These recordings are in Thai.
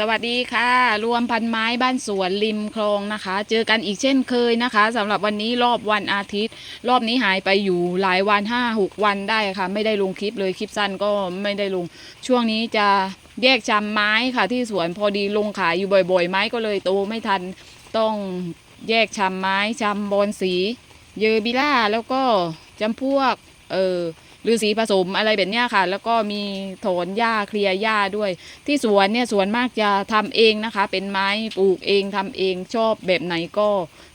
สวัสดีค่ะ รวมพันไม้บ้านสวนริมคลองนะคะ เจอกันอีกเช่นเคยนะคะสำหรับวันนี้รอบวันอาทิตย์ รอบนี้หายไปอยู่หลายวันห้าหกวันได้ค่ะ ไม่ได้ลงคลิปเลยคลิปสั้นก็ไม่ได้ลง ช่วงนี้จะแยกจำไม้ค่ะ ที่สวนพอดีลงขายอยู่บ่อย ๆ ไม้ก็เลยโตไม่ทันต้องแยกชำไม้ชำบอนสี เยอบิล่าแล้วก็จำพวกเออ ฤาษีผสมอะไรแบบนี้ค่ะ แล้วก็มีถอนหญ้าเคลียหญ้าด้วย ที่สวนเนี่ยสวนมากจะทำเองนะคะ เป็นไม้ปลูกเองทำเองชอบแบบไหนก็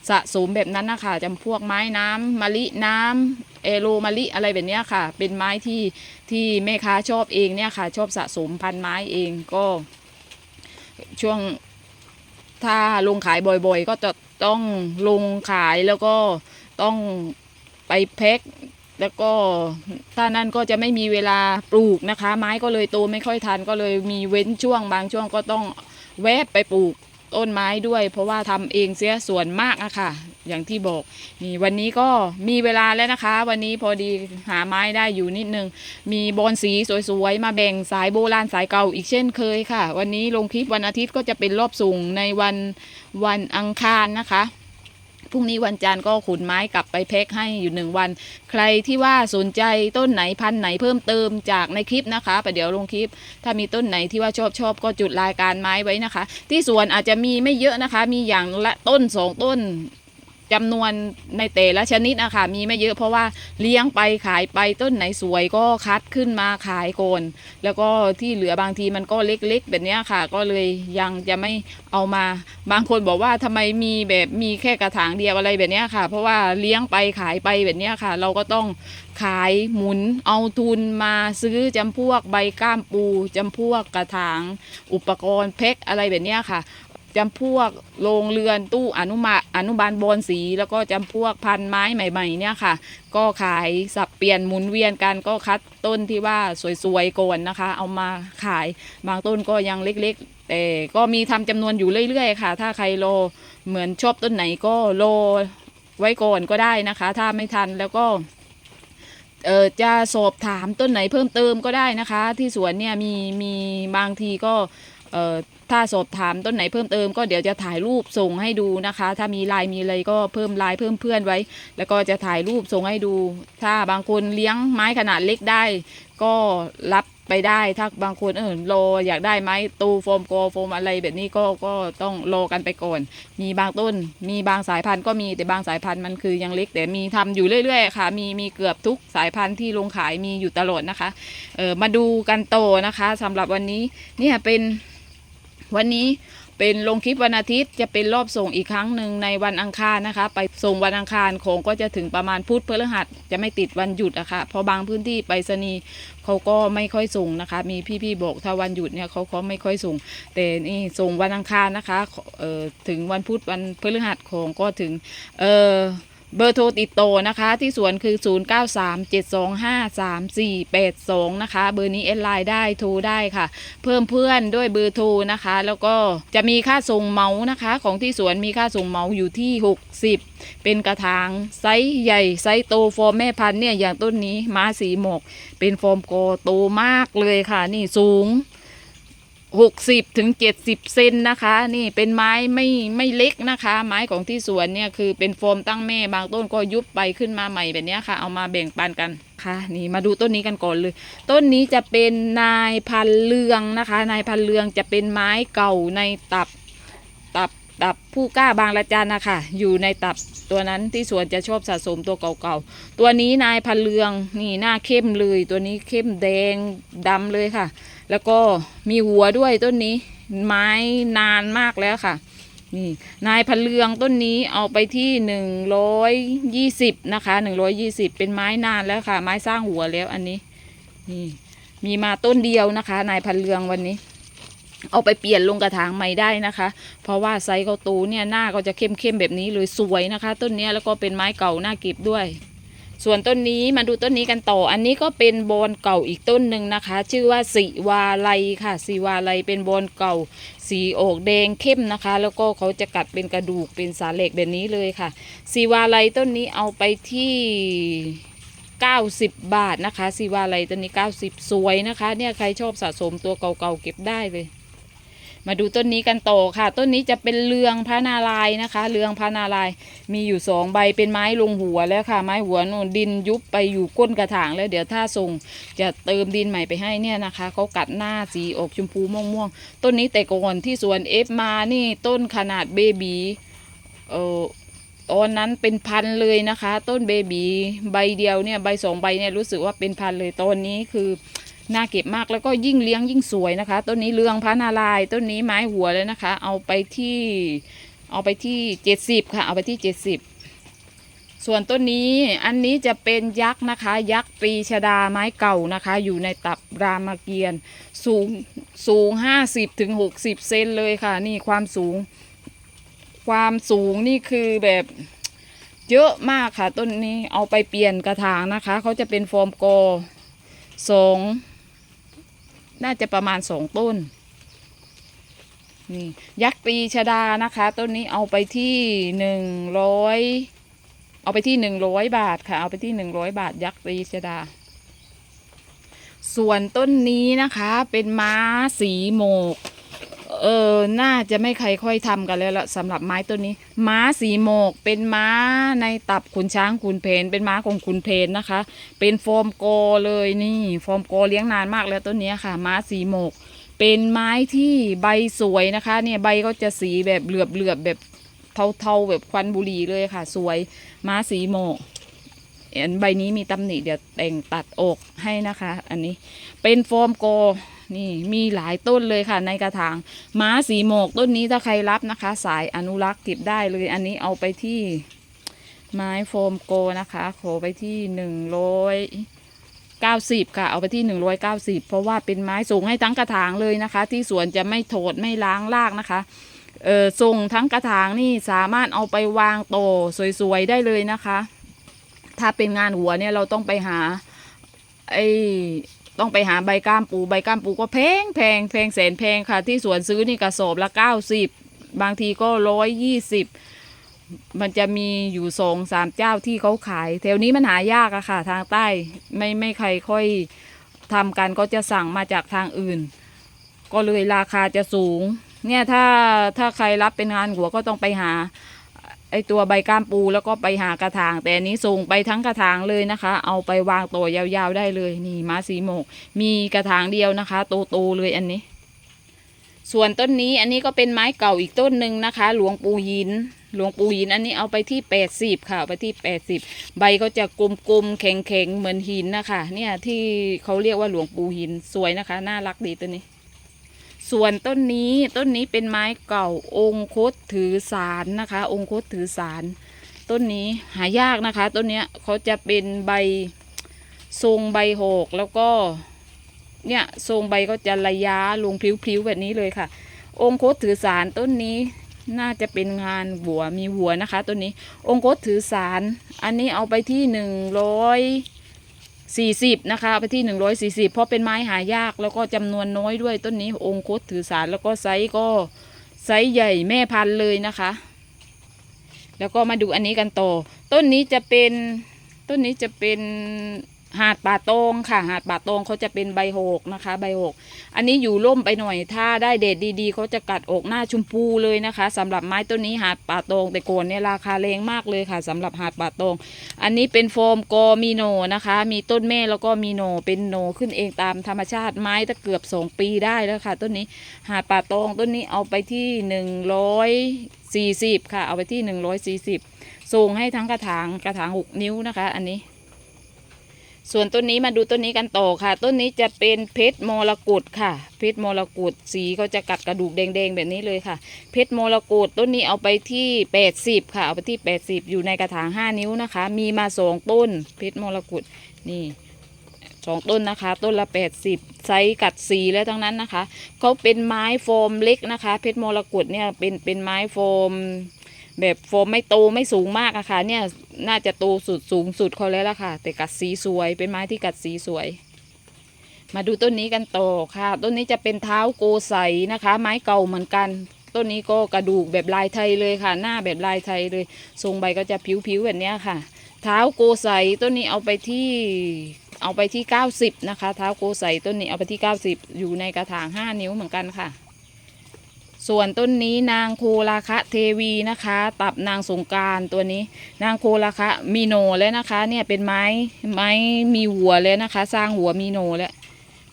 สะสมแบบนั้นนะคะจำพวกไม้น้ำมะลิน้ำเอโรมะลิอะไรแบบนี้ค่ะ เป็นไม้ที่ที่แม่ค้าชอบเองเนี่ยค่ะ ชอบสะสมพันไม้เองก็ช่วงถ้าลงขายบ่อยๆ ก็จะต้องลงขายแล้วก็ต้องไปแพ็ค แล้วก็ถ้านั่นก็จะไม่มีเวลาปลูกนะคะ ไม้ก็เลยโตไม่ค่อยทันก็เลยมีเว้นช่วงบางช่วงก็ต้องแวบไปปลูกต้นไม้ด้วย เพราะว่าทำเองเสียส่วนมากอะค่ะ อย่างที่บอกนี่วันนี้ก็มีเวลาแล้วนะคะ วันนี้พอดีหาไม้ได้อยู่นิดนึง มีบอนสีสวยๆ มาแบ่งสายโบราณสายเก่าอีกเช่นเคยค่ะ วันนี้ลงคลิปวันอาทิตย์ก็จะเป็นรอบส่งในวันวันอังคารนะคะ พรุ่งนี้วันจันทร์ก็ขนไม้กลับไปแพ็คให้อยู่หนึ่งวัน ใครที่ว่าสนใจต้นไหนพันธุ์ไหนเพิ่มเติมจากในคลิปนะคะประเดี๋ยวลงคลิป ถ้ามีต้นไหนที่ว่าชอบชอบก็จุดรายการไม้ไว้นะคะ ที่สวนอาจจะมีไม่เยอะนะคะ มีอย่างละต้นสองต้น จำนวนในแต่ละชนิดนะคะมีไม่เยอะเพราะว่าเลี้ยงไปขายไปต้นไหนสวยก็คัดขึ้นมาขายก่อนแล้วก็ที่เหลือบางทีมันก็เล็กๆ แบบนี้ค่ะ ก็เลยยังจะไม่เอามา บางคนบอกว่าทำไมมีแบบมีแค่กระถางเดียวอะไรแบบนี้ค่ะ เพราะว่าเลี้ยงไปขายไปแบบนี้ค่ะ เราก็ต้องขายหมุนเอาทุนมาซื้อจำพวกใบก้ามปูจำพวกกระถาง อุปกรณ์เพกอะไรแบบนี้ค่ะ จำพวกโรงเรือนตู้อนุมาอนุบาลบอนสี แล้วก็จำพวกพันไม้ใหม่ ๆ เนี่ยค่ะ ก็ขายสับเปลี่ยนหมุนเวียนกันก็คัดต้นที่ว่าสวยๆก่อนนะคะ เอามาขายบางต้นก็ยังเล็กๆ แต่ก็มีทำจำนวนอยู่เรื่อยๆ ค่ะ ถ้าใครรอเหมือนชอบต้นไหนก็รอไว้ก่อนก็ได้นะคะ ถ้าไม่ทันแล้วก็เออจะสอบถามต้นไหนเพิ่มเติมก็ได้นะคะ ที่สวนเนี่ยมีมีบางทีก็เออ ถ้าสอบถามต้นไหนเพิ่มเติมก็เดี๋ยวจะถ่ายรูปส่งให้ดูนะคะ ถ้ามีไลน์มีอะไรก็เพิ่มไลน์เพิ่มเพื่อนไว้ แล้วก็จะถ่ายรูปส่งให้ดู ถ้าบางคนเลี้ยงไม้ขนาดเล็กได้ ก็รับไปได้ถ้าบางคนเออรออยากได้ไม้ตูโฟมโกโฟมอะไรแบบนี้ก็ก็ต้องรอกันไปก่อน มีบางต้น มีบางสายพันธุ์ก็มีแต่บางสายพันธุ์มันคือยังเล็ก แต่มีทำอยู่เรื่อยๆค่ะ มีมีเกือบทุกสายพันธุ์ที่ลงขายมีอยู่ตลอดนะคะเออมาดูกันโตนะคะสำหรับวันนี้เนี่ยเป็น วันนี้เป็นลงคลิปวันอาทิตย์จะเป็นรอบส่งอีกครั้งหนึ่งในวันอังคารนะคะ ไปส่งวันอังคารของก็จะถึงประมาณพุธพฤหัสจะไม่ติดวันหยุดอะค่ะเพราะบางพื้นที่ไปรษณีย์เขาก็ไม่ค่อยส่งนะคะ มีพี่ๆบอกถ้าวันหยุดเนี่ยเขาก็ไม่ค่อยส่ง แต่นี่ส่งวันอังคารนะคะเอ่อถึงวันพุธวันพฤหัสของก็ถึงเอ่อ เบอร์โทรติดต่อนะคะ ที่สวนคือ 0937253482 นะคะ เบอร์นี้แอดไลน์ได้โทรได้ค่ะ เพิ่มเพื่อนด้วยเบอร์โทรนะคะ แล้วก็จะมีค่าส่งเมาส์นะคะ ของที่สวนมีค่าส่งเมาส์อยู่ที่ 60 เป็นกระถางไซส์ใหญ่ไซส์โตฟอร์มแม่พันธุ์เนี่ยอย่างต้นนี้ม้าสีหมอกเป็นฟอร์มโกโตมากเลยค่ะ นี่สูง หกสิบถึงเจ็ดสิบเซนนะคะ นี่เป็นไม้ไม่ไม่เล็กนะคะ ไม้ของที่สวนเนี่ยคือเป็นโฟมตั้งแม่บางต้นก็ยุบไปขึ้นมาใหม่แบบนี้ค่ะ เอามาแบ่งปันกันค่ะ นี่มาดูต้นนี้กันก่อนเลย ต้นนี้จะเป็นนายพันเลืองนะคะ นายพันเลืองจะเป็นไม้เก่าในตับ ตับผู้กล้าบางละจันนะคะอยู่ในตับตัวนั้นที่สวนจะชอบสะสมตัวเก่าๆ ตัวนี้นายพันเลืองนี่หน้าเข้มเลย ตัวนี้เข้มแดงดำเลยค่ะ แล้วก็มีหัวด้วยต้นนี้ ไม้นานมากแล้วค่ะนี่นายพันเลืองต้นนี้เอาไปที่หนึ่งร้อยยี่สิบนะคะหนึ่งร้อยยี่สิบเป็นไม้นานแล้วค่ะ ไม้สร้างหัวแล้วอันนี้นี่มีมาต้นเดียวนะคะ นายพันเลืองวันนี้ เอาไปเปลี่ยนลงกระถางใหม่ได้นะคะ เพราะว่าไซส์เขาโตเนี่ยหน้าก็จะเข้มๆแบบนี้เลยสวยนะคะ ต้นนี้แล้วก็เป็นไม้เก่าหน้าเก็บด้วย ส่วนต้นนี้มาดูต้นนี้กันต่อ อันนี้ก็เป็นบอนเก่าอีกต้นหนึ่งนะคะ ชื่อว่าสีวาไลค่ะสีวาไลเป็นบอนเก่า สีออกแดงเข้มนะคะ แล้วก็เขาจะกัดเป็นกระดูกเป็นสาเหล็กแบบนี้เลยค่ะสีวาไลต้นนี้เอาไปที่90 บาทนะคะสีวาไลต้นนี้ 90 สวยนะคะ เนี่ยใครชอบสะสมตัวเก่าๆเก็บได้เลย มาดูต้นนี้กันต่อค่ะ ต้นนี้จะเป็นเรืองพระนารายนะคะ เรืองพระนารายมีอยู่สองใบเป็นไม้ลงหัวแล้วค่ะ ไม้หัวนูนดินยุบไปอยู่ก้นกระถางแล้วเดี๋ยวถ้าส่งจะเติมดินใหม่ไปให้เนี่ยนะคะเขากัดหน้าสีออกชมพูม่วงๆต้นนี้แต่ก่อนที่สวนเอฟมานี่ต้นขนาดเบบีเออตอนนั้นเป็นพันเลยนะคะ ต้นเบบีใบเดียวเนี่ยใบสองใบเนี่ยรู้สึกว่าเป็นพันเลยตอนนี้คือ น่าเก็บมากแล้วก็ยิ่งเลี้ยงยิ่งสวยนะคะ ต้นนี้เรืองพระนารายต้นนี้ไม้หัวเลยนะคะ เอาไปที่เอาไปที่เจ็ดสิบค่ะ เอาไปที่เจ็ดสิบส่วนต้นนี้อันนี้จะเป็นยักษ์นะคะ ยักษ์ปรีชดาไม้เก่านะคะ อยู่ในตับรามเกียรติ์สูงสูงห้าสิบถึงหกสิบเซนเลยค่ะ นี่ความสูง ความสูงนี่คือแบบเยอะมากค่ะ ต้นนี้เอาไปเปลี่ยนกระถางนะคะ เขาจะเป็นฟอร์มกอสอง น่าจะประมาณสองต้น นี่ ยักษ์ปีชดานะคะ ต้นนี้เอาไปที่หนึ่งร้อยเอาไปที่หนึ่งร้อยบาทค่ะ เอาไปที่หนึ่งร้อยบาท ยักษ์ปีชดา ส่วนต้นนี้นะคะ เป็นม้าสีโมก เออน่าจะไม่ใครค่อยทำกันแล้วละสำหรับไม้ต้นนี้ ม้าสีโมก เป็นม้าในตับขุนช้างขุนเพนเป็นม้าของขุนเพนนะคะ เป็นฟอร์มโกเลยนี่ ฟอร์มโกเลี้ยงนานมากแล้วต้นนี้ค่ะ ม้าสีโมก เป็นไม้ที่ใบสวยนะคะ เนี่ยใบก็จะสีแบบเหลือบเหลือบแบบเทาๆแบบควันบุหรี่เลยค่ะ สวยม้าสีโมกอันใบนี้มีตำหนิเดี๋ยวแต่งตัดออกให้นะคะ อันนี้เป็นฟอร์มโก นี่มีหลายต้นเลยค่ะ ในกระถางม้าสีโมกต้นนี้ถ้าใครรับนะคะ สายอนุรักษ์เก็บได้เลย อันนี้เอาไปที่ไม้โฟมโกนะคะขอไปที่หนึ่งร้อยเก้าสิบค่ะ เอาไปที่หนึ่งร้อยเก้าสิบเพราะว่าเป็นไม้ส่งให้ทั้งกระถางเลยนะคะ ที่สวนจะไม่โถดไม่ล้างรากนะคะเออส่งทั้งกระถางนี่สามารถเอาไปวางโตสวยๆได้เลยนะคะ ถ้าเป็นงานหัวเนี่ยเราต้องไปหาไอ ต้องไปหาใบก้ามปูใบก้ามปูก็แพงแพงแพงแสนแพงค่ะ ที่สวนซื้อนี่กระสอบละเก้าสิบบางทีก็ร้อยยี่สิบมันจะมีอยู่สองสามเจ้าที่เขาขายแถวนี้มันหายากอะค่ะ ทางใต้ไม่ไม่ใครค่อยทำกันก็จะสั่งมาจากทางอื่น ก็เลยราคาจะสูง เนี่ยถ้าถ้าใครรับเป็นงานหัวก็ต้องไปหา ไอตัวใบก้ามปูแล้วก็ไปหากระถาง แต่อันนี้ส่งไปทั้งกระถางเลยนะคะ เอาไปวางตัวยาวๆได้เลยนี่มาสีโมก มีกระถางเดียวนะคะโตๆเลยอันนี้ ส่วนต้นนี้อันนี้ก็เป็นไม้เก่าอีกต้นหนึ่งนะคะ หลวงปู่หินหลวงปู่หินอันนี้เอาไปที่แปดสิบค่ะไปที่แปดสิบใบก็จะกลมๆแข็งๆเหมือนหินนะคะเนี่ยที่เขาเรียกว่าหลวงปู่หินสวยนะคะ น่ารักดีต้นนี้ ส่วนต้นนี้ต้นนี้เป็นไม้เก่าองค์คตถือสารนะคะ องค์คตถือสาร ต้นนี้หายากนะคะ ต้นเนี้ยเขาจะเป็นใบทรงใบหกแล้วก็เนี่ยทรงใบก็จะระยะลงพลิ้วๆแบบนี้เลยค่ะ องค์คตถือสารต้นนี้น่าจะเป็นงานหัวมีหัวนะคะ ต้นนี้องค์คตถือสาร อันนี้เอาไปที่หนึ่งร้อย สี่สิบนะคะไปที่หนึ่งร้อยสี่สิบเพราะเป็นไม้หายากแล้วก็จำนวนน้อยด้วยต้นนี้องค์คตถือสารแล้วก็ไซส์ก็ไซส์ใหญ่แม่พันธุ์เลยนะคะ แล้วก็มาดูอันนี้กันต่อ ต้นนี้จะเป็นต้นนี้จะเป็น หาดป่าตองค่ะ หาดป่าตองเขาจะเป็นใบหกนะคะ ใบหกอันนี้อยู่ร่มไปหน่อยถ้าได้เด็ดดีๆเขาจะกัดอกหน้าชมพูเลยนะคะสำหรับไม้ต้นนี้หาดป่าตองแต่โกนเนี่ยราคาแรงมากเลยค่ะสำหรับหาดป่าตอง อันนี้เป็นโฟมกอมีโนนะคะ มีต้นแม่แล้วก็มีโนเป็นโนขึ้นเองตามธรรมชาติไม้ตะเกือบสองปีได้แล้วค่ะ ต้นนี้หาดป่าตองต้นนี้เอาไปที่หนึ่งร้อยสี่สิบค่ะ เอาไปที่หนึ่งร้อยสี่สิบส่งให้ทั้งกระถางกระถางหกนิ้วนะคะ อันนี้ ส่วนต้นนี้มาดูต้นนี้กันต่อค่ะ ต้นนี้จะเป็นเพชรมรกตค่ะ เพชรมรกตสีเขาจะกัดกระดูกแดงๆแบบนี้เลยค่ะ เพชรมรกตต้นนี้เอาไปที่แปดสิบค่ะ เอาไปที่แปดสิบอยู่ในกระถางห้านิ้วนะคะ มีมาสองต้น เพชรมรกตนี่สองต้นนะคะ ต้นละแปดสิบไซส์กัดสีแล้วทั้งนั้นนะคะเขาเป็นไม้โฟมเล็กนะคะ เพชรมรกตเนี่ยเป็นเป็นไม้โฟม แบบโฟมไม่โตไม่สูงมากอะค่ะ เนี่ยน่าจะโตสุดสูงสุดเขาแล้วล่ะค่ะ แต่กัดสีสวยเป็นไม้ที่กัดสีสวย มาดูต้นนี้กันต่อค่ะ ต้นนี้จะเป็นเท้าโกไสนะคะ ไม้เก่าเหมือนกัน ต้นนี้ก็กระดูกแบบลายไทยเลยค่ะ หน้าแบบลายไทยเลยทรงใบก็จะผิวๆแบบเนี้ยค่ะ เท้าโกไสต้นนี้เอาไปที่เอาไปที่ 90 นะคะ เท้าโกไสต้นนี้เอาไปที่ 90 อยู่ในกระถาง 5 นิ้วเหมือนกันค่ะ ส่วนต้นนี้นางโคราคะเทวีนะคะ ตับนางสงการตัวนี้ นางโคราคะมีโนแล้วนะคะ เนี่ยเป็นไม้ไม้มีหัวแล้วนะคะ สร้างหัวมีโนแล้ว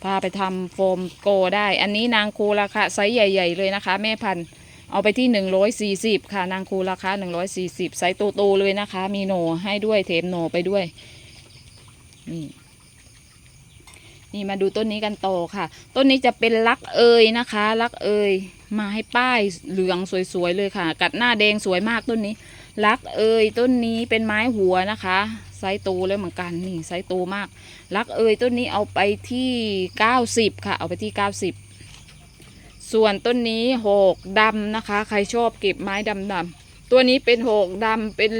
พาไปทำโฟมโกได้ อันนี้นางโคราคะไซส์ใหญ่ ๆ เลยนะคะ แม่พันธุ์เอาไปที่ 140 ค่ะ นางโคราคะ140 ไซส์โตๆเลยนะคะ มีโหนให้ด้วยเทมโหนไปด้วยนี่ นี่มาดูต้นนี้กันต่อค่ะ ต้นนี้จะเป็นลักเอยนะคะ ลักเอยมาให้ป้ายเหลืองสวยๆเลยค่ะ กัดหน้าแดงสวยมากต้นนี้ ลักเอยต้นนี้เป็นไม้หัวนะคะ ไซส์โตแล้วเหมือนกันนี่ไซส์โตมาก ลักเอยต้นนี้เอาไปที่90ค่ะ เอาไปที่90ส่วนต้นนี้หกดำนะคะ ใครชอบเก็บไม้ดำๆตัวนี้เป็นหกดำเป็น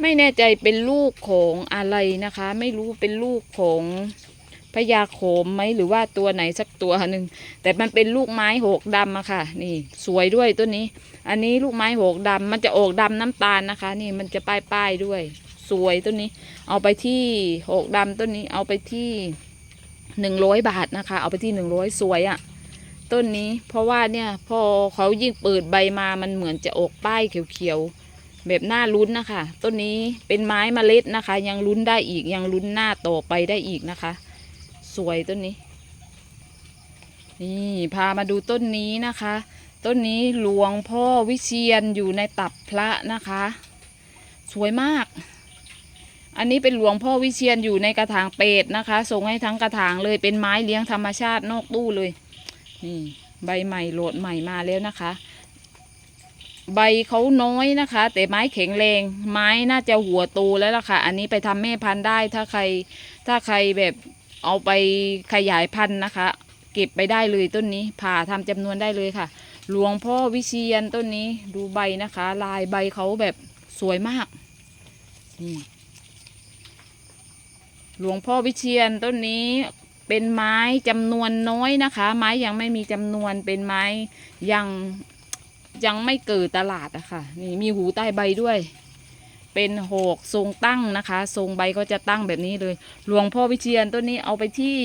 ไม่แน่ใจเป็นลูกของอะไรนะคะ ไม่รู้เป็นลูกของ พญาโขมไหมหรือว่าตัวไหนสักตัวหนึ่งแต่มันเป็นลูกไม้หกดำอะค่ะ นี่สวยด้วยต้นนี้ อันนี้ลูกไม้หกดำมันจะออกดำน้ำตาลนะคะ นี่มันจะป้ายป้ายด้วย สวยต้นนี้ เอาไปที่หกดำต้นนี้เอาไปที่หนึ่งร้อยบาทนะคะ เอาไปที่หนึ่งร้อยสวยอะต้นนี้เพราะว่าเนี่ยพอเขายิ่งเปิดใบมามันเหมือนจะออกป้ายเขียวๆแบบหน้าลุ้นนะคะ ต้นนี้เป็นไม้เมล็ดนะคะ ยังลุ้นได้อีกยังลุ้นหน้าต่อไปได้อีกนะคะ สวยต้นนี้ นี่พามาดูต้นนี้นะคะ ต้นนี้หลวงพ่อวิเชียนอยู่ในตับพระนะคะ สวยมาก อันนี้เป็นหลวงพ่อวิเชียนอยู่ในกระถางเป็ดนะคะ ส่งให้ทั้งกระถางเลยเป็นไม้เลี้ยงธรรมชาตินอกตู้เลย นี่ใบใหม่โหลดใหม่มาแล้วนะคะ ใบเขาน้อยนะคะ แต่ไม้แข็งแรง ไม้น่าจะหัวโตแล้วล่ะค่ะ อันนี้ไปทำแม่พันธุ์ได้ถ้าใคร ถ้าใครแบบ เอาไปขยายพันธุ์นะคะ เก็บไปได้เลยต้นนี้ผ่าทำจำนวนได้เลยค่ะ หลวงพ่อวิเชียนต้นนี้ดูใบนะคะ ลายใบเขาแบบสวยมากนี่หลวงพ่อวิเชียนต้นนี้เป็นไม้จำนวนน้อยนะคะ ไม้ยังไม่มีจำนวนเป็นไม้ยังยังไม่เกิดตลาดอะค่ะนี่มีหูใต้ใบด้วย เป็นหอกทรงตั้งนะคะ ทรงใบก็จะตั้งแบบนี้เลย หลวงพ่อวิเชียนต้นนี้เอาไปที่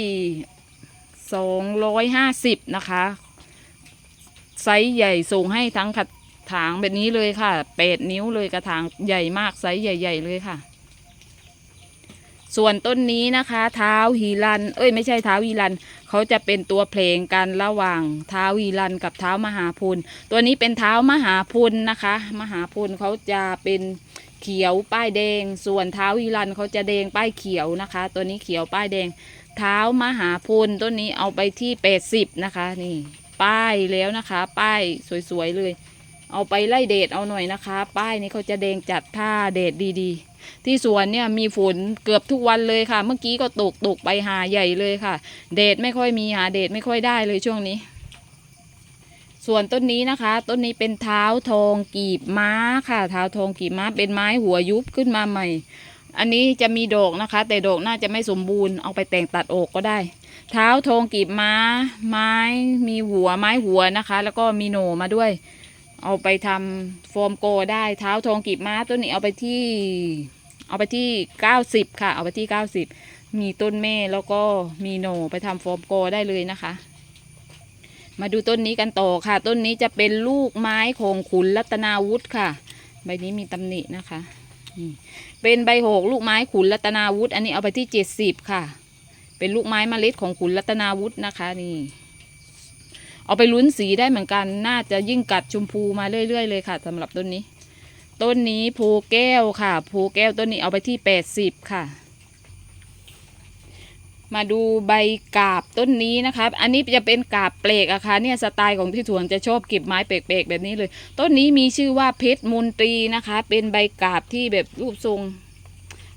สองร้อยห้าสิบนะคะไซส์ใหญ่ส่งให้ทั้งกระถางแบบนี้เลยค่ะแปดนิ้วเลยกระถางใหญ่มากไซส์ใหญ่ ๆ เลยค่ะ ส่วนต้นนี้นะคะ เท้าฮีรัน เอ้ยไม่ใช่เท้าฮีรันเขาจะเป็นตัวเพลงกันระหว่างเท้าฮีรันกับเท้ามหาพุนตัวนี้เป็นเท้ามหาพุนนะคะ มหาพุนเขาจะเป็น เขียวป้ายแดง ส่วนเท้าฮีรันเขาจะแดงป้ายเขียวนะคะ ตัวนี้เขียวป้ายแดง เท้ามหาพุนต้นนี้เอาไปที่แปดสิบนะคะนี่ป้ายแล้วนะคะ ป้ายสวยๆเลย เอาไปไล่เดดเอาหน่อยนะคะ ป้ายนี้เขาจะแดงจัดถ้าเดดดีๆ ที่สวนเนี่ยมีฝนเกือบทุกวันเลยค่ะ เมื่อกี้ก็ตกตกไปหาใหญ่เลยค่ะ เดดไม่ค่อยมีหาเดดไม่ค่อยได้เลยช่วงนี้ ส่วนต้นนี้นะคะ ต้นนี้เป็นเท้าทองกีบม้าค่ะ เท้าทองกีบม้าเป็นไม้หัวยุบขึ้นมาใหม่ อันนี้จะมีดอกนะคะ แต่ดอกน่าจะไม่สมบูรณ์เอาไปแต่งตัดอกก็ได้ เท้าทองกีบม้า ไม้มีหัวไม้หัวนะคะ แล้วก็มีโหนมาด้วย เอาไปทำโฟมโกได้เท้าทองกีบม้าต้นนี้เอาไปที่ เอาไปที่เก้าสิบค่ะ เอาไปที่เก้าสิบมีต้นเม่แล้วก็มีโหนไปทำโฟมโกได้เลยนะคะ มาดูต้นนี้กันต่อค่ะ ต้นนี้จะเป็นลูกไม้ของขุนรัตนาวุฒิค่ะ ใบนี้มีตำหนินะคะนี่เป็นใบโหกลูกไม้ขุนรัตนาวุฒิอันนี้เอาไปที่เจ็ดสิบค่ะ เป็นลูกไม้เมล็ดของขุนรัตนาวุฒินะคะนี่เอาไปลุ้นสีได้เหมือนกันน่าจะยิ่งกัดชมพูมาเรื่อยๆเลยค่ะสำหรับต้นนี้ ต้นนี้ภูแก้วค่ะภูแก้วต้นนี้เอาไปที่แปดสิบค่ะ มาดูใบกาบต้นนี้นะคะอันนี้จะเป็นกาบเปลกอะค่ะเนี่ยสไตล์ของพี่ถวนจะชอบเก็บไม้เปลกๆแบบนี้เลย ต้นนี้มีชื่อว่าเพชรมนตรีนะคะ เป็นใบกาบที่แบบรูปทรง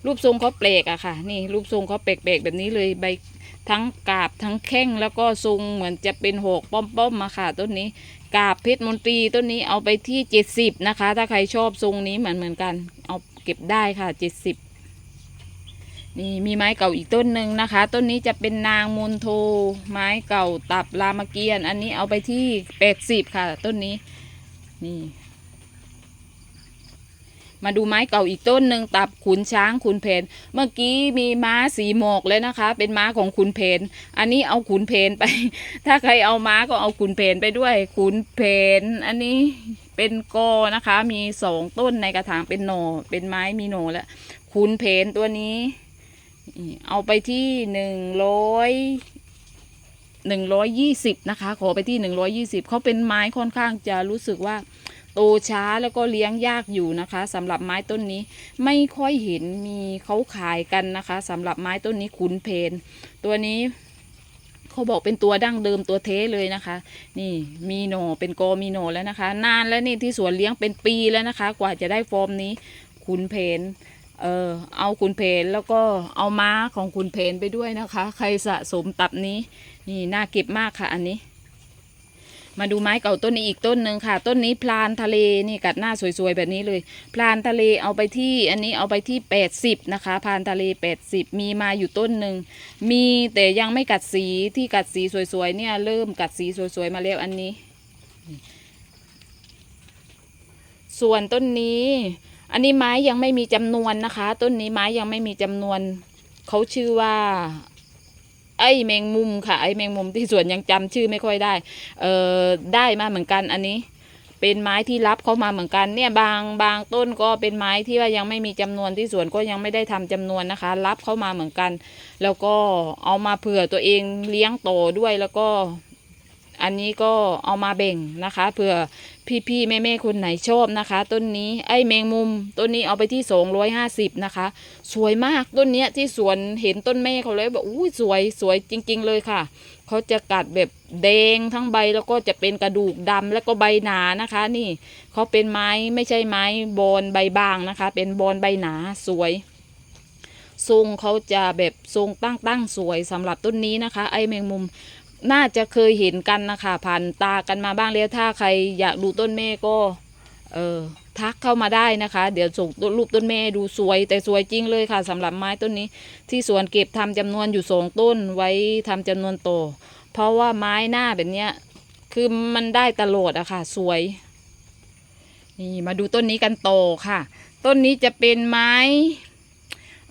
รูปทรงเขาแปลกอะค่ะ นี่รูปทรงเขาแปลกๆแบบนี้เลยใบทั้งกาบทั้งแข้งแล้วก็ทรงเหมือนจะเป็นหกป้อมๆมาค่ะต้นนี้กาบเพชรมนตรีต้นนี้เอาไปที่เจ็ดสิบนะคะ ถ้าใครชอบทรงนี้เหมือนเหมือนกัน เอาเก็บได้ค่ะเจ็ดสิบ นี่มีไม้เก่าอีกต้นหนึ่งนะคะ ต้นนี้จะเป็นนางมนโทไม้เก่าตับรามเกียรติอันนี้เอาไปที่แปดสิบค่ะ ต้นนี้นี่มาดูไม้เก่าอีกต้นหนึ่งตับขุนช้างขุนเพนเมื่อกี้มีม้าสีหมอกเลยนะคะ เป็นม้าของขุนเพนอันนี้เอาขุนเพนไป ถ้าใครเอาม้าก็เอาขุนเพนไปด้วยขุนเพนอันนี้เป็นกอนะคะ มีสองต้นในกระถางเป็นหนอเป็นไม้มีหนอแล้วขุนเพนตัวนี้ เอาไปที่หนึ่งร้อยหนึ่งร้อยยี่สิบนะคะ ขอไปที่หนึ่งร้อยยี่สิบเขาเป็นไม้ค่อนข้างจะรู้สึกว่าโตช้าแล้วก็เลี้ยงยากอยู่นะคะสำหรับไม้ต้นนี้ไม่ค่อยเห็นมีเขาขายกันนะคะสำหรับไม้ต้นนี้ขุนเพนตัวนี้เขาบอกเป็นตัวดั้งเดิมตัวเทเลยนะคะ นี่มีโหนเป็นโกมีโหนแล้วนะคะ นานแล้วนี่ที่สวนเลี้ยงเป็นปีแล้วนะคะ กว่าจะได้ฟอร์มนี้ขุนเพน เออเอาขุนเพนแล้วก็เอาม้าของขุนเพนไปด้วยนะคะ ใครสะสมตับนี้ นี่น่าเก็บมากค่ะอันนี้ มาดูไม้เก่าต้นนี้อีกต้นหนึ่งค่ะ ต้นนี้พลานทะเลนี่กัดหน้าสวยๆแบบนี้เลย พลานทะเลเอาไปที่ อันนี้เอาไปที่แปดสิบนะคะพลานทะเลแปดสิบมีมาอยู่ต้นหนึ่งมีแต่ยังไม่กัดสีที่กัดสีสวยๆเนี่ยเริ่มกัดสีสวยๆมาแล้วอันนี้ ส่วนต้นนี้ อันนี้ไม้ยังไม่มีจำนวนนะคะ ต้นนี้ไม้ยังไม่มีจำนวน เขาชื่อว่า ไอ้แมงมุมค่ะ ไอ้แมงมุมที่สวนยังจำชื่อไม่ค่อยได้ เอ่อได้มาเหมือนกัน อันนี้ เป็นไม้ที่รับเข้ามาเหมือนกัน เนี่ยบางบางต้นก็เป็นไม้ที่ว่ายังไม่มีจำนวนที่สวนก็ยังไม่ได้ทำจำนวนนะคะ รับเข้ามาเหมือนกัน แล้วก็เอามาเผื่อตัวเองเลี้ยงโตด้วยแล้วก็ อันนี้ก็เอามาแบ่งนะคะเผื่อพี่ๆแม่ๆคนไหนชอบนะคะ ต้นนี้ไอ้แมงมุมต้นนี้เอาไปที่สองร้อยห้าสิบนะคะ สวยมากต้นเนี้ยที่สวนเห็นต้นแม่เขาเลยบอกอุ้สวยสวยจริง ๆ เลยค่ะเขาจะกัดแบบแดงทั้งใบแล้วก็จะเป็นกระดูกดำแล้วก็ใบหนานะคะ นี่เขาเป็นไม้ไม่ใช่ไม้บอนใบบางนะคะ เป็นบอนใบหนาสวยทรงเขาจะแบบทรงตั้งตั้งๆสวยสำหรับต้นนี้นะคะ ไอ้แมงมุม น่าจะเคยเห็นกันนะคะผ่านตากันมาบ้างแล้วถ้าใครอยากดูต้นแม่ก็ เออทักเข้ามาได้นะคะ เดี๋ยวส่งรูปต้นแม่ดูสวย แต่สวยจริงเลยค่ะสำหรับไม้ต้นนี้ ที่สวนเก็บทำจำนวนอยู่สองต้นไว้ทำจำนวนโต เพราะว่าไม้หน้าแบบเนี้ยคือมันได้ตลอดอะค่ะ สวย นี่มาดูต้นนี้กันโตค่ะ ต้นนี้จะเป็นไม้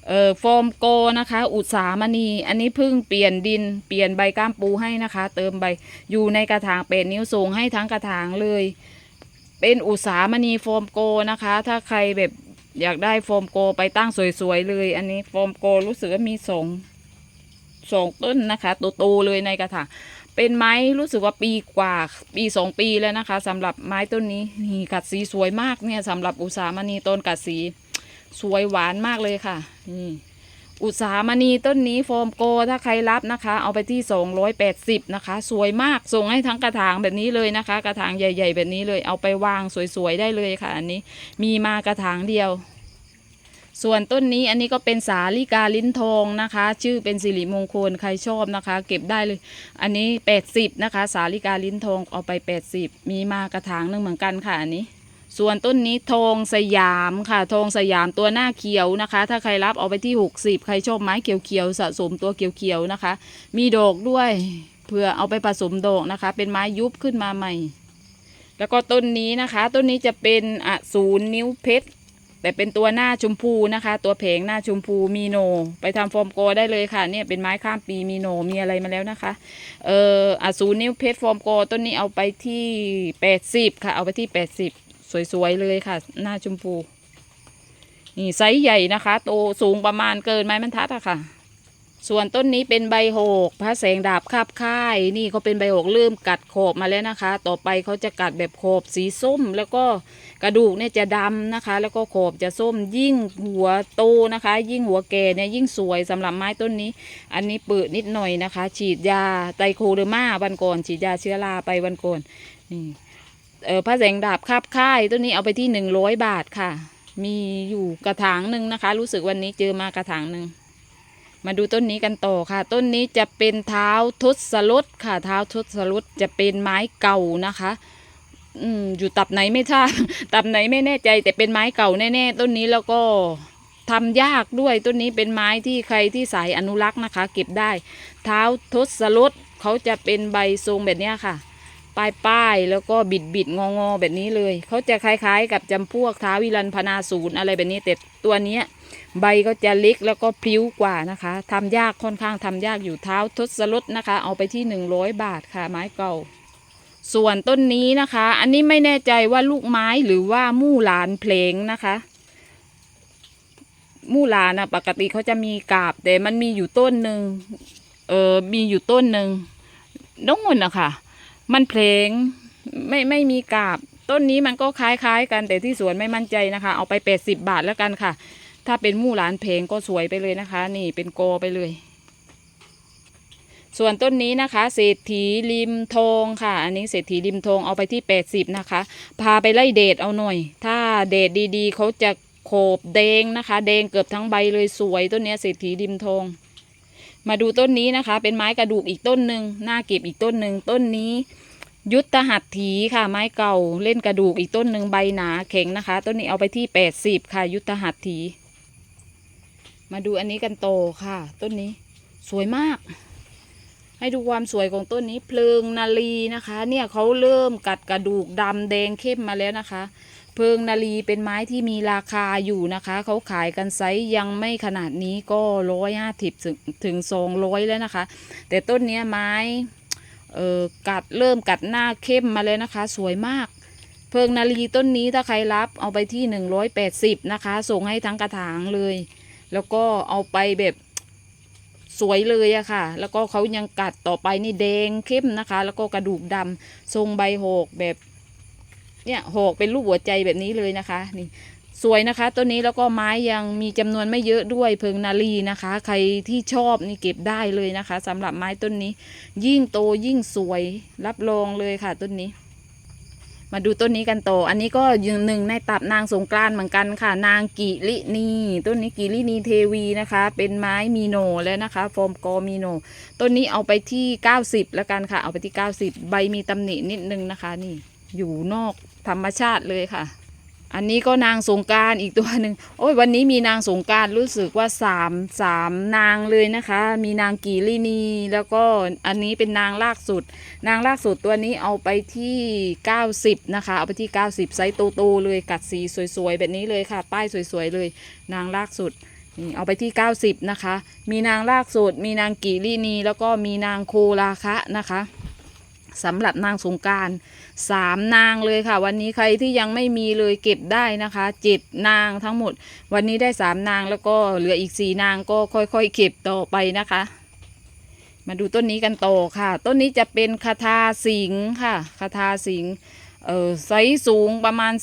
เอ่อโฟมโกนะคะ อุตสามณีอันนี้เพิ่งเปลี่ยนดินเปลี่ยนใบก้ามปูให้นะคะ เติมใบอยู่ในกระถางเป็ดนิ้วสูงให้ทั้งกระถางเลย เป็นอุตสามณีโฟมโกนะคะ ถ้าใครแบบอยากได้โฟมโกไปตั้งสวยๆเลย อันนี้โฟมโกรู้สึกว่ามีสองสองต้นนะคะโตๆเลยในกระถางเป็นไม้รู้สึกว่าปีกว่าปีสองปีแล้วนะคะสำหรับไม้ต้นนี้นี่กัดสีสวยมากเนี่ยสำหรับอุตสามณีต้นกัดสี สวยหวานมากเลยค่ะ นี่ อุตสามณีต้นนี้โฟมโกถ้าใครรับนะคะ เอาไปที่ 280 นะคะ สวยมากส่งให้ทั้งกระถางแบบนี้เลยนะคะ กระถางใหญ่ ๆ แบบนี้เลยเอาไปวางสวยๆได้เลยค่ะ อันนี้มีมากระถางเดียวส่วนต้นนี้อันนี้ก็เป็นสาลิกาลิ้นทองนะคะ ชื่อเป็นสิริมงคลใครชอบนะคะ เก็บได้เลย อันนี้ 80 นะคะ สาลิกาลิ้นทองเอาไป 80 มีมากระถางหนึงเหมือนกันค่ะอันนี้ ส่วนต้นนี้ทองสยามค่ะทองสยามตัวหน้าเขียวนะคะ ถ้าใครรับเอาไปที่ 60 ใครชอบไม้เขียวๆสะสมตัวเขียวๆนะคะ มีดอกด้วยเพื่อเอาไปผสมดอกนะคะ เป็นไม้ยุบขึ้นมาใหม่ แล้วก็ต้นนี้นะคะ ต้นนี้จะเป็นอสูรนิ้วเพชรแต่เป็นตัวหน้าชมพูนะคะ ตัวแผงหน้าชมพูมีโน ไปทำฟอร์มโกได้เลยค่ะ เนี่ยเป็นไม้ข้ามปีมีโนมีอะไรมาแล้วนะคะ เอ่ออสูรนิ้วเพชรฟอร์มโกต้นนี้เอาไปที่ 80 ค่ะ เอาไปที่ 80 สวยๆเลยค่ะ หน้าชมพู นี่ไซส์ใหญ่นะคะ โตสูงประมาณเกินไม้บรรทัดอะค่ะ ส่วนต้นนี้เป็นใบโหกพระแสงดาบคาบค่าย นี่เขาเป็นใบโหกเริ่มกัดขอบมาแล้วนะคะ ต่อไปเขาจะกัดแบบขอบสีส้ม แล้วก็กระดูกเนี่ยจะดำนะคะ แล้วก็ขอบจะส้มยิ่งหัวโตนะคะ ยิ่งหัวแก่เนี่ยยิ่งสวยสำหรับไม้ต้นนี้ อันนี้เปิดนิดหน่อยนะคะ ฉีดยาไตโคเดอร์มาวันก่อนฉีดยาเชื้อราไปวันก่อนนี่ เออพระแสงดาบคาบค่ายต้นนี้เอาไปที่หนึ่งร้อยบาทค่ะ มีอยู่กระถางหนึ่งนะคะ รู้สึกวันนี้เจอมากระถางหนึ่งมาดูต้นนี้กันต่อค่ะ ต้นนี้จะเป็นเท้าทศรถค่ะ เท้าทศรถจะเป็นไม้เก่านะคะ อืมอยู่ตับไหนไม่ทราบตับไหนไม่แน่ใจ แต่เป็นไม้เก่าแน่ๆต้นนี้แล้วก็ทำยากด้วยต้นนี้เป็นไม้ที่ใครที่สายอนุรักษ์นะคะ เก็บได้ เท้าทศรถเขาจะเป็นใบทรงแบบนี้ค่ะ ป้ายป้ายๆแล้วก็บิดบิดงองอๆแบบนี้เลย เขาจะคล้ายๆ กับจำพวกท้าวิรันพนาศูนย์อะไรแบบนี้แต่ตัวเนี้ยใบก็จะเล็กแล้วก็พลิ้วกว่านะคะทำยากค่อนข้างทำยากอยู่เท้าทศรถนะคะ เอาไปที่ 100 บาทค่ะไม้เก่า ส่วนต้นนี้นะคะ อันนี้ไม่แน่ใจว่าลูกไม้หรือว่ามู่หลานเพลงนะคะมู่หลานนะปกติเขาจะมีกาบแต่มันมีอยู่ต้นหนึ่งเออมีอยู่ต้นหนึ่งน้องนนะคะ มันเพลงไม่ไม่มีกาบ ต้นนี้มันก็คล้ายๆ กันแต่ที่สวนไม่มั่นใจนะคะ เอาไป 80 บาทแล้วกันค่ะ ถ้าเป็นมู่หลานเพลงก็สวยไปเลยนะคะ นี่เป็นโกไปเลย ส่วนต้นนี้นะคะเศรษฐีริมทองค่ะ อันนี้เศรษฐีริมทองเอาไปที่ 80 นะคะ พาไปไล่เดทเอาหน่อย ถ้าเดทดีๆ เขาจะโขบแดงนะคะ แดงเกือบทั้งใบเลยสวยต้นนี้เศรษฐีริมทอง มาดูต้นนี้นะคะ เป็นไม้กระดูกอีกต้นหนึ่งหน้าเก็บอีกต้นหนึ่งต้นนี้ ยุทธหัตถีค่ะ ไม้เก่าเล่นกระดูกอีกต้นหนึ่งใบหนาแข็งนะคะ ต้นนี้เอาไปที่80ค่ะ ยุทธหัตถี มาดูอันนี้กันโตค่ะ ต้นนี้สวยมาก ให้ดูความสวยของต้นนี้เพลิงนาลีนะคะ เนี่ยเขาเริ่มกัดกระดูกดำแดงเข้มมาแล้วนะคะ เพิงนาลีเป็นไม้ที่มีราคาอยู่นะคะ เขาขายกันไซส์ยังไม่ขนาดนี้ก็ร้อยห้าสิบถึงสองร้อยแล้วนะคะ แต่ต้นเนี้ยไม้เออกัดเริ่มกัดหน้าเข้มมาแล้วนะคะ สวยมาก เพิงนาลีต้นนี้ถ้าใครรับเอาไปที่หนึ่งร้อยแปดสิบนะคะ ส่งให้ทั้งกระถางเลย แล้วก็เอาไปแบบสวยเลยอะค่ะ แล้วก็เขายังกัดต่อไปนี่แดงเข้มนะคะ แล้วก็กระดูกดำทรงใบหกแบบ เนี่ยโหกเป็นรูปหัวใจแบบนี้เลยนะคะ นี่สวยนะคะต้นนี้แล้วก็ไม้ยังมีจำนวนไม่เยอะด้วยเพิงนาลีนะคะ ใครที่ชอบนี่เก็บได้เลยนะคะสำหรับไม้ต้นนี้ ยิ่งโตยิ่งสวยรับรองเลยค่ะต้นนี้ มาดูต้นนี้กันต่ออันนี้ก็ยืนหนึ่งในตับนางสงกรานต์เหมือนกันค่ะ นางกิลินีต้นนี้กิลินีเทวีนะคะ เป็นไม้มีโนแล้วนะคะฟอร์มกอมีโนต้นนี้เอาไปที่ 90 แล้วกันค่ะ เอาไปที่ 90 ใบมีตำหนินิดนึงนะคะนี่อยู่นอก ธรรมชาติเลยค่ะ อันนี้ก็นางสงการอีกตัวหนึ่งโอ้ยวันนี้มีนางสงการรู้สึกว่าสามสามนางเลยนะคะ มีนางกีรีนีแล้วก็อันนี้เป็นนางลากสุด นางลากสุดตัวนี้เอาไปที่ 90 นะคะ เอาไปที่ 90 ไซส์โตๆเลยกัดสีสวยๆ แบบนี้เลยค่ะ ป้ายสวยๆเลย นางลากสุดนี่เอาไปที่ 90 นะคะ มีนางลากสุด มีนางกีรีนีแล้วก็มีนางโคราคะนะคะ สำหรับนางสงการสามนางเลยค่ะ วันนี้ใครที่ยังไม่มีเลยเก็บได้นะคะเจ็ดนางทั้งหมด วันนี้ได้สามนางแล้วก็เหลืออีกสี่นางก็ค่อยๆ เก็บต่อไปนะคะ มาดูต้นนี้กันต่อค่ะ ต้นนี้จะเป็นคาทาสิงค่ะคาทาสิงเออไซส์สูงประมาณ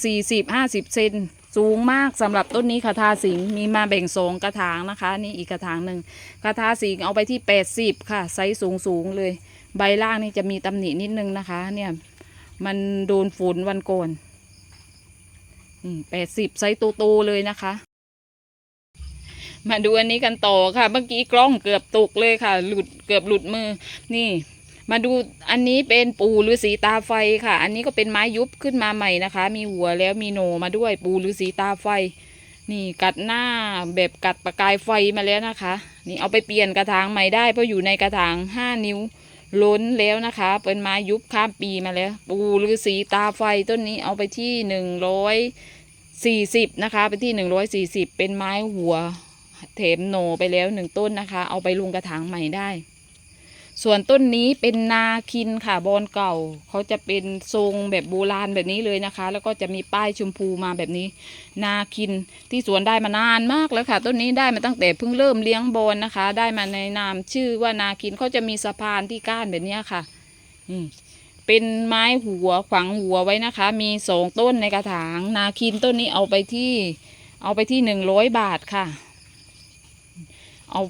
40-50 เซนสูงมากสำหรับต้นนี้คาทาสิงมีมาแบ่งสองกระถางนะคะ นี่อีกกระถางหนึ่งคาทาสิงเอาไปที่ 80 ค่ะ ไซส์สูงสูงเลย ใบล่างนี่จะมีตำหนินิดนึงนะคะ เนี่ย มันโดนฝนวันก่อนแปดสิบไซส์โตๆเลยนะคะ มาดูอันนี้กันต่อค่ะ เมื่อกี้กล้องเกือบตกเลยค่ะ หลุดเกือบหลุดมือ นี่ มาดูอันนี้เป็นปูฤาษีตาไฟค่ะ อันนี้ก็เป็นไม้ยุบขึ้นมาใหม่นะคะ มีหัวแล้วมีโหนมาด้วยปูฤาษีตาไฟ นี่กัดหน้าแบบกัดประกายไฟมาแล้วนะคะ นี่เอาไปเปลี่ยนกระถางใหม่ได้เพราะอยู่ในกระถางห้านิ้ว ล้นแล้วนะคะเป็นไม้ยุบข้ามปีมาแล้ว ปูฤาษีตาไฟต้นนี้เอาไปที่หนึ่งร้อยสี่สิบนะคะ ไปที่หนึ่งร้อยสี่สิบเป็นไม้หัวเถมโหนไปแล้วหนึ่งต้นนะคะ เอาไปลุงกระถางใหม่ได้ ส่วนต้นนี้เป็นนาคินค่ะบอนเก่า เขาจะเป็นทรงแบบโบราณแบบนี้เลยนะคะ แล้วก็จะมีป้ายชมพูมาแบบนี้ นาคินที่สวนได้มานานมากแล้วค่ะ ต้นนี้ได้มาตั้งแต่เพิ่งเริ่มเลี้ยงบอลนะคะ ได้มาในนามชื่อว่านาคินเขาจะมีสะพานที่ก้านแบบนี้ค่ะนี่เป็นไม้หัวขวางหัวไว้นะคะ มีสองต้นในกระถาง นาคินต้นนี้เอาไปที่ เอาไปที่หนึ่งร้อยบาทค่ะ เอา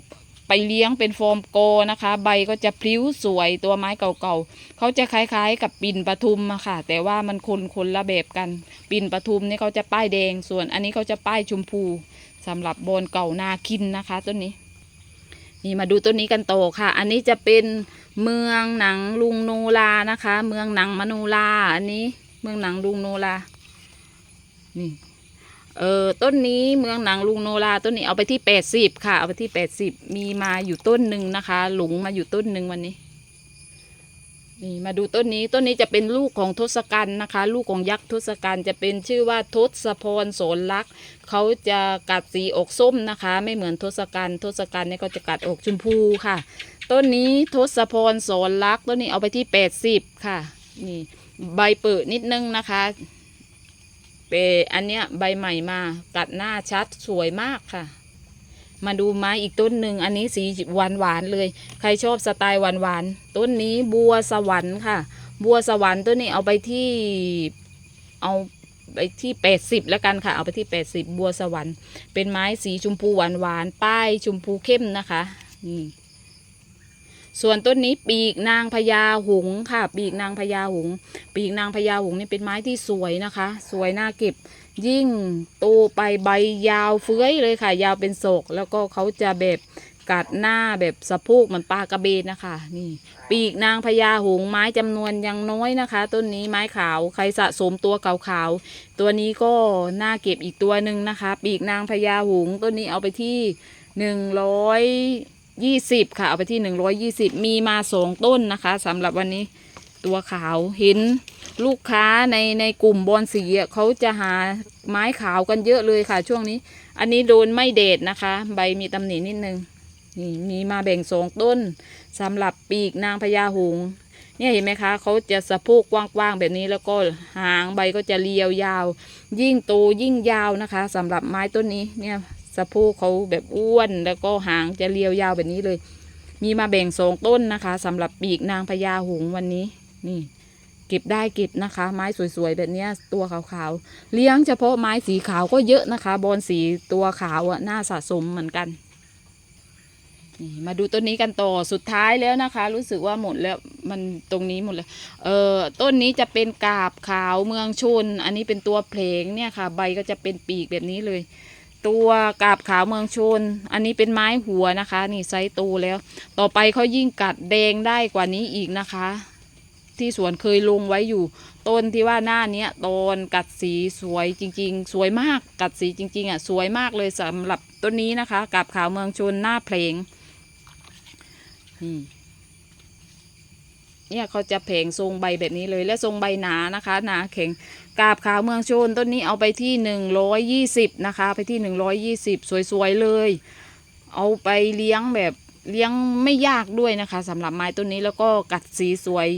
ไปเลี้ยงเป็นโฟมโกนะคะ ใบก็จะพลิ้วสวยตัวไม้เก่าๆเขาจะคล้ายๆ กับปิ่นปทุมอะค่ะ แต่ว่ามันคนคนละแบบกัน ปิ่นปทุมนี่เขาจะป้ายแดงส่วนอันนี้เขาจะป้ายชมพูสำหรับโบนเก่านาคินนะคะต้นนี้ นี่มาดูต้นนี้กันต่อค่ะ อันนี้จะเป็นเมืองหนังลุงโนลานะคะ เมืองหนังมโนลาอันนี้ เมืองหนังลุงโนลานี่ เออต้นนี้เมืองหนังลุงโนราต้นนี้เอาไปที่แปดสิบค่ะ เอาไปที่แปดสิบมีมาอยู่ต้นหนึ่งนะคะ หลงมาอยู่ต้นหนึ่งวันนี้ นี่มาดูต้นนี้ต้นนี้จะเป็นลูกของทศกัณฐ์นะคะ ลูกของยักษ์ทศกัณฐ์จะเป็นชื่อว่าทศพรโสนลักษ์เขาจะกัดสีอกส้มนะคะ ไม่เหมือนทศกัณฐ์ทศกัณฐ์เนี่ยก็จะกัดอกชมพูค่ะ ต้นนี้ทศพรโสนลักษ์ต้นนี้เอาไปที่แปดสิบค่ะ นี่ใบเปิดนิดนึงนะคะ เปอันเนี้ยใบใหม่มากัดหน้าชัดสวยมากค่ะ มาดูไม้อีกต้นหนึ่งอันนี้สีหวานหวานเลย ใครชอบสไตล์หวานหวานต้นนี้บัวสวรรค์ค่ะ บัวสวรรค์ต้นนี้เอาไปที่เอาไปที่แปดสิบแล้วกันค่ะ เอาไปที่แปดสิบบัวสวรรค์เป็นไม้สีชมพูหวานหวานป้ายชมพูเข้มนะคะนี่ ส่วนต้นนี้ปีกนางพญาหงค่ะ ปีกนางพญาหง ปีกนางพญาหงนี่เป็นไม้ที่สวยนะคะ สวยน่าเก็บ ยิ่งโตไปใบยาวเฟื้อยเลยค่ะ ยาวเป็นโศก แล้วก็เขาจะแบบกัดหน้าแบบสะโพกเหมือนปลากระเบนนะคะ นี่ ปีกนางพญาหงไม้จำนวนยังน้อยนะคะ ต้นนี้ไม้ขาวใครสะสมตัวขาวๆตัวนี้ก็น่าเก็บอีกตัวหนึ่งนะคะ ปีกนางพญาหงต้นนี้เอาไปที่หนึ่งร้อย ยี่สิบค่ะ เอาไปที่หนึ่งร้อยยี่สิบมีมาสองต้นนะคะสำหรับวันนี้ตัวขาวเห็นลูกค้าในในกลุ่มบอลสีเขาจะหาไม้ขาวกันเยอะเลยค่ะ ช่วงนี้ อันนี้โดนไม่เดดนะคะ ใบมีตำหนินิดนึงนี่มีมาแบ่งสองต้นสำหรับปีกนางพญาหงเนี่ยเห็นไหมคะเขาจะสะโพกกว้างๆแบบนี้แล้วก็หางใบก็จะเรียวยาว ยิ่งโตยิ่งยาวนะคะสำหรับไม้ต้นนี้เนี่ย สะโพกเขาแบบอ้วนแล้วก็หางจะเรียวยาวแบบนี้เลย มีมาแบ่งสองต้นนะคะสำหรับปีกนางพญาหงวันนี้ นี่ เก็บได้เก็บนะคะ ไม้สวยๆแบบนี้ตัวขาวๆเลี้ยงเฉพาะไม้สีขาวก็เยอะนะคะ บอลสีตัวขาวอะน่าสะสมเหมือนกันนี่มาดูต้นนี้กันต่อสุดท้ายแล้วนะคะ รู้สึกว่าหมดแล้วมันตรงนี้หมดเลยเออต้นนี้จะเป็นกาบขาวเมืองชน อันนี้เป็นตัวเพลงเนี่ยค่ะ ใบก็จะเป็นปีกแบบนี้เลย ตัวกาบขาวเมืองชน อันนี้เป็นไม้หัวนะคะ นี่ไซส์โตแล้ว ต่อไปเขายิ่งกัดแดงได้กว่านี้อีกนะคะ ที่สวนเคยลงไว้อยู่ ต้นที่ว่าหน้าเนี้ยตอนกัดสีสวยจริง ๆ สวยมากกัดสีจริง ๆอะสวยมากเลยสำหรับต้นนี้นะคะกับขาวเมืองชนหน้าเพลงนี่ เนี่ยเขาจะเพลงทรงใบแบบนี้เลยและทรงใบหนานะคะหนาแข็งกาบขาวเมืองชนต้นนี้เอาไปที่หนึ่งร้อยยี่สิบนะคะ ไปที่หนึ่งร้อยยี่สิบสวยๆเลย เอาไปเลี้ยงแบบเลี้ยงไม่ยากด้วยนะคะสำหรับไม้ต้นนี้แล้วก็กัดสีสวย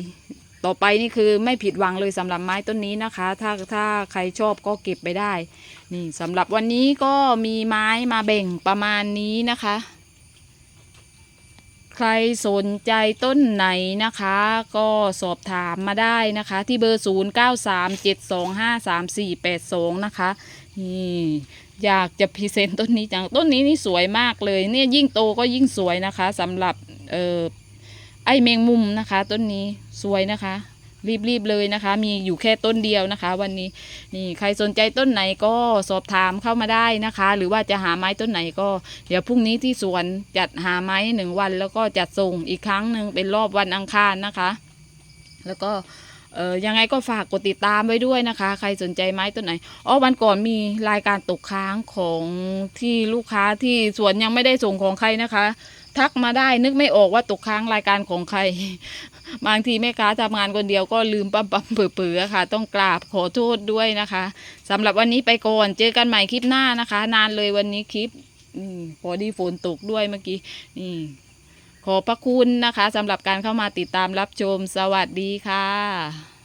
ต่อไปนี่คือไม่ผิดหวังเลยสำหรับไม้ต้นนี้นะคะ ถ้าถ้าใครชอบก็เก็บไปได้ นี่สำหรับวันนี้ก็มีไม้มาแบ่งประมาณนี้นะคะ ใครสนใจต้นไหนนะคะ ก็สอบถามมาได้นะคะ ที่เบอร์ 0 9 3 7 2 5 3 4 8 2 นะคะนี่อยากจะพรีเซนต์ต้นนี้จัง ต้นนี้นี่สวยมากเลยเนี่ยยิ่งโตก็ยิ่งสวยนะคะสำหรับเออไอเมงมุมนะคะ ต้นนี้สวยนะคะ รีบๆเลยนะคะ มีอยู่แค่ต้นเดียวนะคะ วันนี้นี่ใครสนใจต้นไหนก็สอบถามเข้ามาได้นะคะ หรือว่าจะหาไม้ต้นไหนก็ เดี๋ยวพรุ่งนี้ที่สวนจัดหาไม้หนึ่งวัน แล้วก็จัดส่งอีกครั้งหนึ่งเป็นรอบวันอังคารนะคะ แล้วก็เออยังไงก็ฝากกดติดตามไว้ด้วยนะคะ ใครสนใจไม้ต้นไหนอ๋อวันก่อนมีรายการตกค้างของที่ลูกค้าที่สวนยังไม่ได้ส่งของใครนะคะ ทักมาได้นึกไม่ออกว่าตกค้างรายการของใคร บางทีแม่ค้าทำงานคนเดียวก็ลืมปั๊มปั๊มเปื่อๆค่ะ ต้องกราบขอโทษด้วยนะคะสำหรับวันนี้ไปก่อนเจอกันใหม่คลิปหน้านะคะ นานเลยวันนี้คลิปอพอดีฝนตกด้วยเมื่อกี้นี่ขอพระคุณนะคะสำหรับการเข้ามาติดตามรับชมสวัสดีค่ะ